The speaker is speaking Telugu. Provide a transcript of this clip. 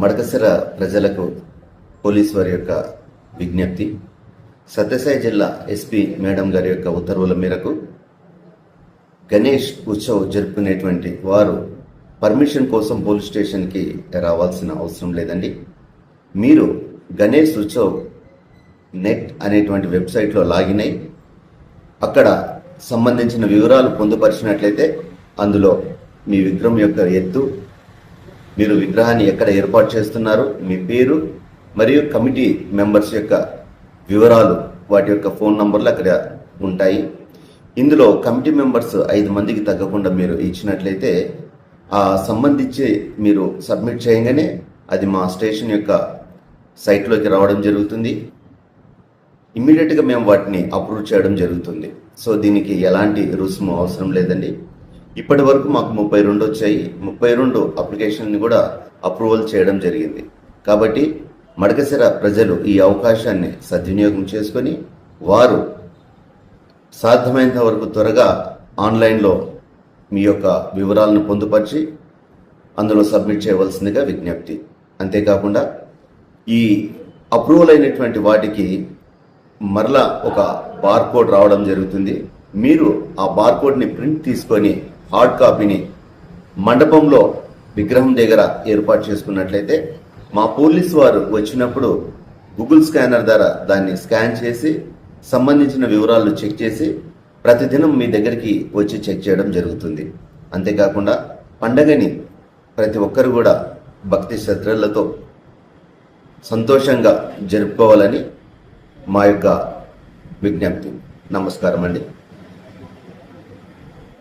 మడకసిర ప్రజలకు పోలీస్ వారి యొక్క విజ్ఞప్తి. సత్యసాయి జిల్లా ఎస్పీ మేడం గారి యొక్క ఉత్తర్వుల మేరకు గణేష్ ఉత్సవ్ జరుపుకునేటువంటి వారు పర్మిషన్ కోసం పోలీస్ స్టేషన్కి రావాల్సిన అవసరం లేదండి. మీరు గణేష్ ఉత్సవ్ నెట్ అనేటువంటి వెబ్సైట్లో లాగిన్ అయి అక్కడ సంబంధించిన వివరాలు పొందుపరిచినట్లయితే అందులో మీ విగ్రహం యొక్క ఎత్తు మీరు విగ్రహాన్ని ఎక్కడ ఏర్పాటు చేస్తున్నారు? మీ పేరు మరియు కమిటీ మెంబర్స్ యొక్క వివరాలు వాటి యొక్క ఫోన్ నంబర్లు అక్కడ ఉంటాయి. ఇందులో కమిటీ మెంబర్స్ ఐదు మందికి తగ్గకుండా మీరు ఇచ్చినట్లయితే ఆ సంబంధించి మీరు సబ్మిట్ చేయగానే అది మా స్టేషన్ యొక్క సైట్లోకి రావడం జరుగుతుంది. ఇమ్మీడియట్గా మేము వాటిని అప్రూవ్ చేయడం జరుగుతుంది. సో దీనికి ఎలాంటి రుసుము అవసరం లేదండి. ఇప్పటి వరకు మాకు ముప్పై రెండు వచ్చాయి. ముప్పై రెండు అప్లికేషన్ని కూడా అప్రూవల్ చేయడం జరిగింది. కాబట్టి మడకసిర ప్రజలు ఈ అవకాశాన్ని సద్వినియోగం చేసుకొని వారు సాధ్యమైనంత వరకు త్వరగా ఆన్లైన్లో మీ యొక్క వివరాలను పొందుపరిచి అందులో సబ్మిట్ చేయవలసిందిగా విజ్ఞప్తి. అంతేకాకుండా ఈ అప్రూవల్ అయినటువంటి వాటికి మరలా ఒక బార్కోడ్ రావడం జరుగుతుంది. మీరు ఆ బార్కోడ్ని ప్రింట్ తీసుకొని హార్డ్ కాపీని మండపంలో విగ్రహం దగ్గర ఏర్పాటు చేసుకున్నట్లయితే మా పోలీస్ వారు వచ్చినప్పుడు గూగుల్ స్కానర్ ద్వారా దాన్ని స్కాన్ చేసి సంబంధించిన వివరాలు చెక్ చేసి ప్రతిదినం మీ దగ్గరికి వచ్చి చెక్ చేయడం జరుగుతుంది. అంతేకాకుండా పండగని ప్రతి ఒక్కరు కూడా భక్తి శ్రద్ధలతో సంతోషంగా జరుపుకోవాలని మా యొక్క విజ్ఞప్తి. నమస్కారం అండి